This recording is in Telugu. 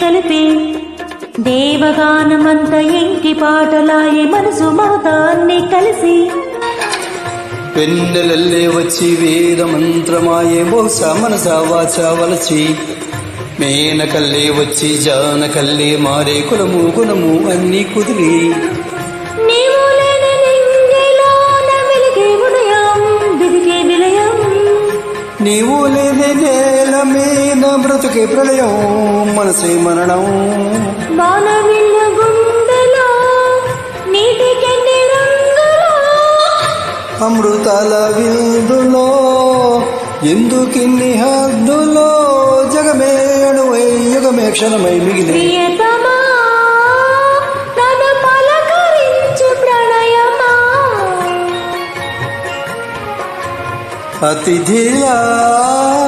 తెలిపి దేవగానమంత ఎంకి పాటలాయే మనసు మమతాన్ని కలిసి. పెన్నెలల్లే వచ్చి వేద మంత్రమాయే బహుశా మనస వాచ వలచి. మేనకల్లే వచ్చి జానకల్లే మారే కులము గుణము అన్ని కుదిరి. నీవు లేని నేల మీద బ్రతుకే ప్రళయం మనసే మరణం. గుండెలో రంగులో. అమృతాల విందులో ఎందుకిన్ని హద్దులో జగమే అణువై యుగమే క్షణమై మిగిలి. अतिथिया